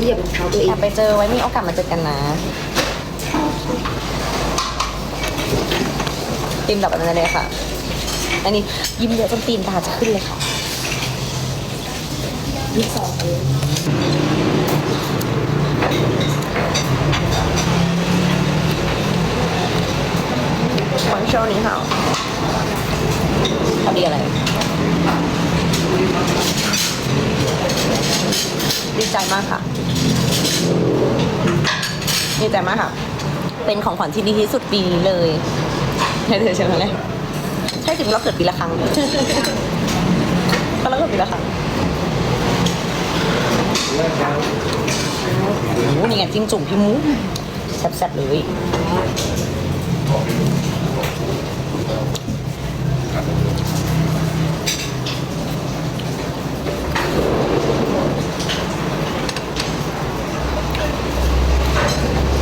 เหยียบรองเท้าตัวเอองยากไปเจอไว้มีโอกาสมาเจอกันนะตีมดับอันนั้นเลยค่ะ อันนี้ยิ้มเยอะจนตีนตาจะขึ้นเลยค่ะยี่สิบสองเองขอโชว์นี้ค่ะพอดีอะไร ดีใจมากค่ะ ดีใจมากค่ะ เป็นของขวัญที่ดีที่สุดปีนี้เลยให้เธอใช่ไหมเลยใช่ถึงเราเกิดปีละครั้งก็เราเกิดปีละครั้งโอ้นี่ไงจิ้มจุ่มพี่มูแซ่บๆเลย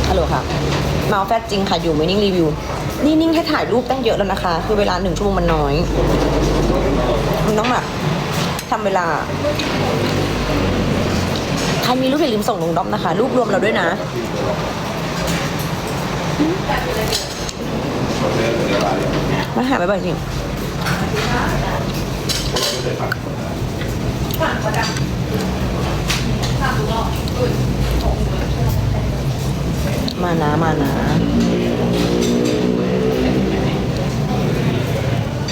ฮัลโหลค่ะ มาเอาแฟตจริงค่ะอยู่ไม่นิ่งรีวิว นี่นิ่งแค่ถ่ายรูปตั้งเยอะแล้วนะคะ คือเวลาหนึ่งชั่วโมงมันน้อย มันต้องแบบทำเวลา ใครมีรูปอย่าลืมส่งลงด็อปนะคะ รูปรวมเราด้วยนะ มาหาไปบ่อยจริง มานะมานะ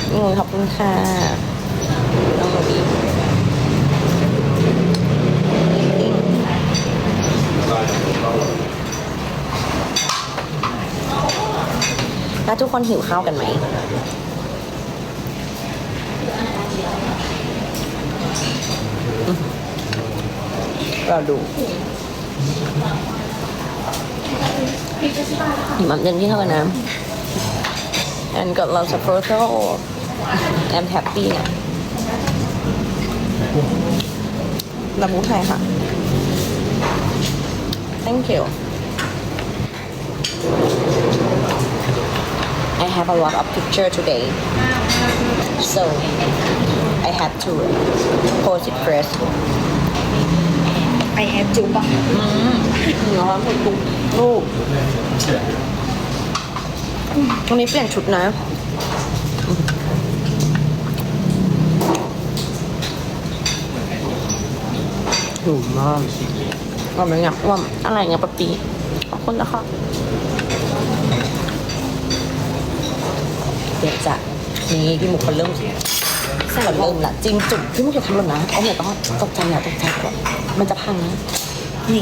โอ้ยขอบคุณค่ะน้องโรบีแล้วทุกคนหิวข้าวกันไหมเราดู หิมะเดินที่เข้ากันนะ and got lots of photo I'm happy นะลำมุไทยค่ะ thank you I have a lot of picture today so I had to post it first ไอแฮปจูบะอืมร้อนสุดทุกรูปตรงนี้เปลี่ยนชุดนะถูกมากว่ามันงับว่าอะไรเงี้ยปะปีขอบคุณนะคะเดี๋ยวจะนี่พี่หมุกคนเริ่มคนเริ่มละจริงจุดพี่หมุกจะทำหล่นนะเอาหมดก็ตกใจอย่าตกใจก่อนมันจะพังนะนี่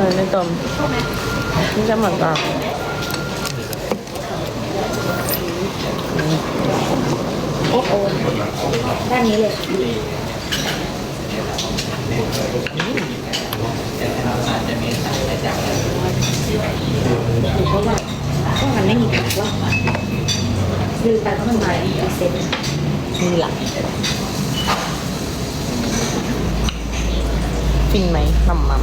เบิ่มแล้วอีกอะก่อนละอีดอีดกันอุ้ยใจส้มเชลเชลกูวันนี้เปอร์แฟนเอาบ้างค่ะบัดดอยเลยไม่ต้มนี่จะเหมือนกันโอ้โหด้านนี้เลยค่ะหรือเพราะว่าก็มันไม่มีผักหรอกลืมไปเพราะมันมาอีกเซ็ตนี่แหละฟินไหมมัมมัม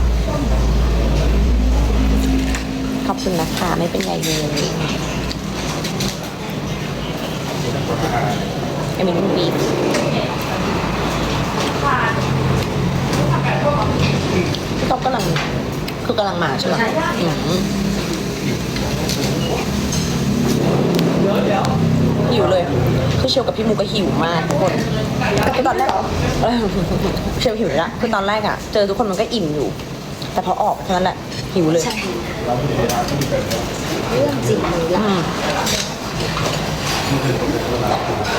ขอบคุณนะคะไม่เป็นไรเลยเอมินบีฟพี่ต๊อบกำลังคือกำลังมาใช่ไหมอืมหิวเลย คือเชลกับพี่มูก็หิวมากทุกคนคือตอนแรกเออเชลหิวเลยละคือตอนแรกอะเจอทุกคนมันก็อิ่มอยู่ แต่พอออกเท่านั้นแหละ หิวเลย ใช่เรื่องจริงเลยอืล่ะม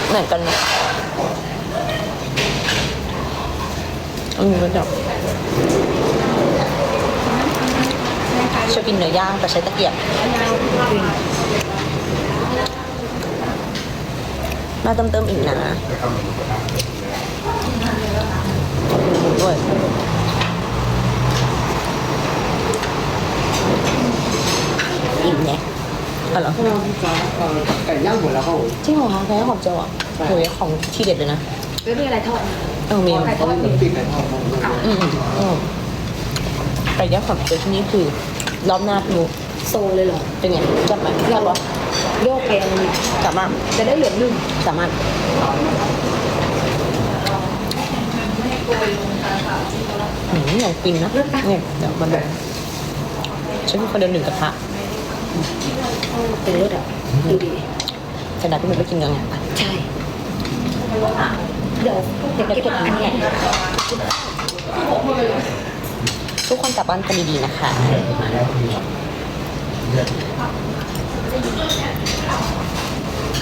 เหมือนกันนะอืมก็จะชอบกินเนื้อย่างแต่ใช้ตะเกียบ มาเติมเติมๆอีกนะ กัน เหรอข้าวจ้าเอ่อไก่ย่างหมดแล้วครับผมจริงเหรอคะแพ้หอมเจียวอะโหยของที่เด็ดเลยนะไม่มีอะไรทอดเออมีไก่ทอดมีปีกไก่ทอดครับอืมอืมอืมไก่ย่างหอมเจียวที่นี่คือรอบหน้าพี่นุโซเลยเหรอเป็นไงจับไหมจับปะโยกไปอันนี้สามารถจะได้เหลือหนึ่งสามารถหืมอย่างปินนะเนี่ยเดี๋ยวมันดูฉันเป็นคนเดินหนึ่งกระทะ เป็นเลือดอะดูดิแต่ดาพี่มุกไปกินกันไงใช่เดี๋ยวเดี๋ยวเก็บอันนี้ทุกคนกลับบ้านกันดีๆนะคะ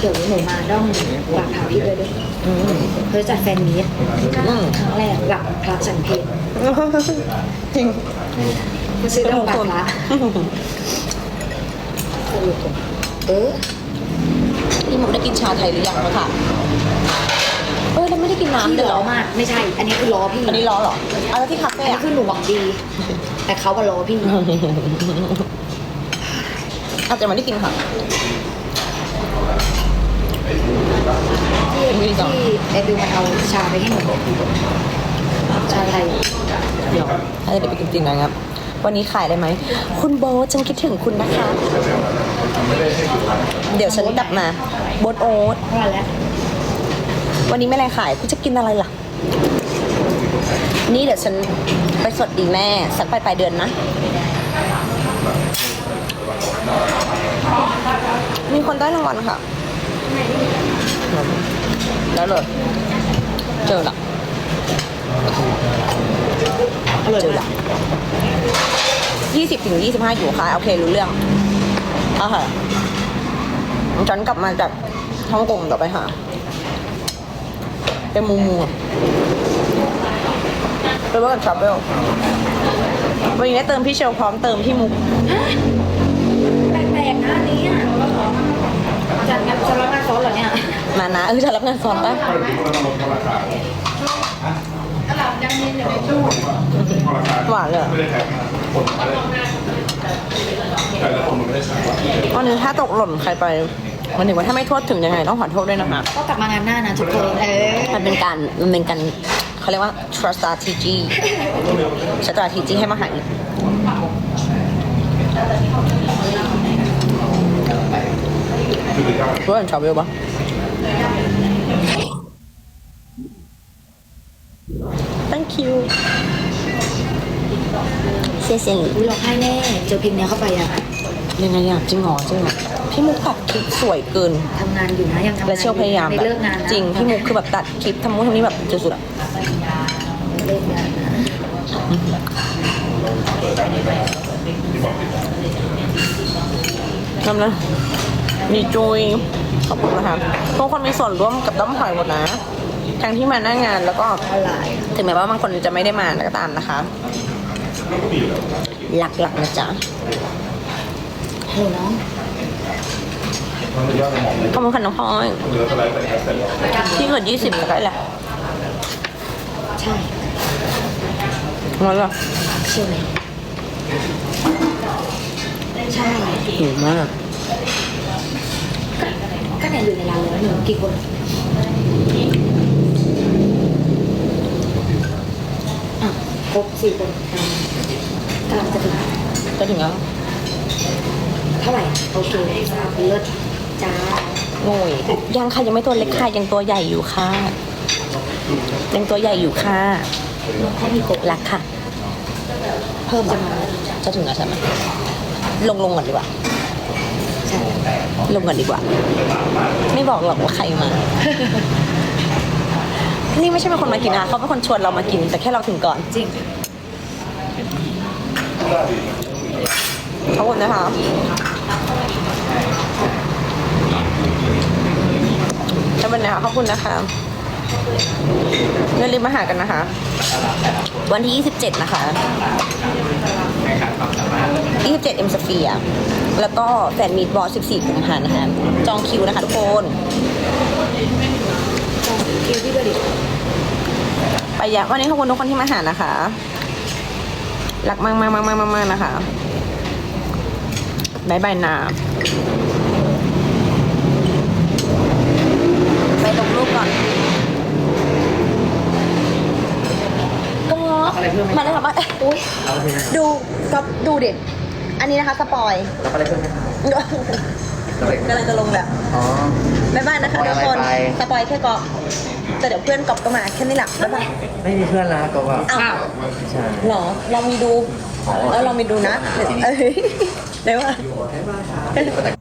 เดี๋ยวหนูมาด้อมหลักพาพี่ด้วยด้วยอืมเพื่อจัดแฟนมีตอืมครั้งแรกหลักพระฉันเพลจริงก็ซื้อด้อมบางพระ สรุปเออพี่มุกได้กินชาไทยหรือยังคะค่ะเออเราไม่ได้กินน้ำพี่เลยเหรล้ออมาก ไม่ใช่ อันนี้คือล้อพี่อันนี้ล้อเหรอเอาแล้วที่คาอัเฟ่นนี้อะ คือหนูหวังดี แต่เขาว่าล้อพี่ อาจจะไม่ได้กินค่ะ ที่ที่ไอบิวมันเอาชาไปให้หนูชาไทยเดี๋ยวถ้าจะเดี๋ยวไปกินจริงนะครับ วันนี้ขายได้ไหม คุณโบทฉันคิดถึงคุณนะคะ เดี๋ยวฉันกลับมาโบทโอ๊ตเท่าไหร่แล้ววันนี้ไม่อะไรขายคุณจะกินอะไรล่ะ นี่เดี๋ยวฉันไปสดดีแม่ สักปลายปลายเดือนนะ มีคนได้รางวัลค่ะ แล้วเลยเจอละ อร่อยเจอมาละกยี่สิบถึงยี่สิบห้าอยู่ค่ะ โอเค รู้เรื่องอะค่ะฉันกลับมาจากฮ่องกงเดี๋ยวไปหาเป็นมูมูอะไปเวิร์กทรัพเวลวันนี้ได้เติมพี่เชลพร้อมเติมพี่มุกแปลกๆนะอันนี้อะจัดงานสำหรับงานซ้อนเหรอเนี่ย มานะเออจะรับงานซ้อนปะหวานเล ยอะไม่ได้แทนคนแต่ละคนมันไม่ได้ใช้วันนี้ถ้าตกหล่นใครไปมันถึงว่าถ้าไม่โทษถึงยังไงต้องขอโทษด้วยนะคะก็กลับมางานหน้านะทุกคนเออมันเป็นการมันเป็นการเขาเรียกว่า trust strategy strategy ให้มาหาอีกรู้จักชอบเวลปะ thank you เสียเสียงอุ้ยร้องไห้แน่เจอเพลงเนี้ยเข้าไปอะยังไงอะจริงเหรอจริงเหรอพี่มุกตัดคลิปสวยเกิน ทำงานอยู่นะยังทำงานและเชี่ยวพยายามไม่แบบเลิกงานนะจริงพี่มุกคือแบบตัดคลิปทำนู่นทำนี่แบบสุดๆอะเลิกงานนะทำนะมีจุยขอบคุณนะคะทุกคนมีส่วนร่วมกับด้อมหอยหมดนะ ทั้งที่มาหน้างานแล้วก็อะไรถึงแม้ว่าบางคนจะไม่ได้มาก็ตามนะคะ หลักๆนะจ๊ะฮัลโหลน้องขอบคุณค่ะน้องพลอยเหลือสไลด์แต่แค่เสร็จแล้วที่เกิดยี่สิบก็ได้แหละ ใช่งั้นเหรอเชื่อไหมใช่หิวมาก ก็เนี่ยอยู่ในร้านแล้วหนึ่งกี่คน รบสี่คนกำลังจะถึงจะถึงแล้วเท่าไหร่โอเคเลิศจ้าโง่ยยังค่ะยังไม่ตัวเล็กค่ะยังตัวใหญ่อยู่ค่ะยังตัวใหญ่อยู่ค่ะน้องเขามีกบรักค่ะ เพิ่มจะมาจะถึงแล้วใช่ไหมลงลงก่อนดีกว่าใช่ลงก่อนดีกว่า ไม่บอกหรอกว่าใครมา นี่ไม่ใช่เป็นคนมากินนะเขาเป็นคนชวนเรามากิน แต่แค่เราถึงก่อนจริงขอบคุณนะคะจะเป็นนะคะขอบคุณนะคะอย่าลืมมาหากันนะคะ วันที่ 27 นะคะ 27 เอ็มสเฟียแล้วก็แฟนมีดบอส14กุมภานะคะ จองคิวนะคะทุกคน คิวที่กดิไปยะวันนี้ขอบคุณทุกคนที่มาหานะคะรักมากมากมากมากมากนะคะบายบายนาไปลงรูปก่อนก็อะไรเพิ่มมะบว่าเอ้ยดูก็ดูเด็ดอันนี้นะคะสปอยแล้วก็อะไรเพิ่มไหมคะกำลังจะลงแหละอ๋อ บ๊ายบายนะคะทุกคน สปอยแค่เกาะ แต่เดี๋ยวเพื่อนกอบก็มาแค่นี้แหละบ๊ายบายไม่มีเพื่อนแล้วก็ว่าอ้าวใช่เหรอลองมีดูอ๋อเออลองมีดูนะเอ้ยได้ว่า แต่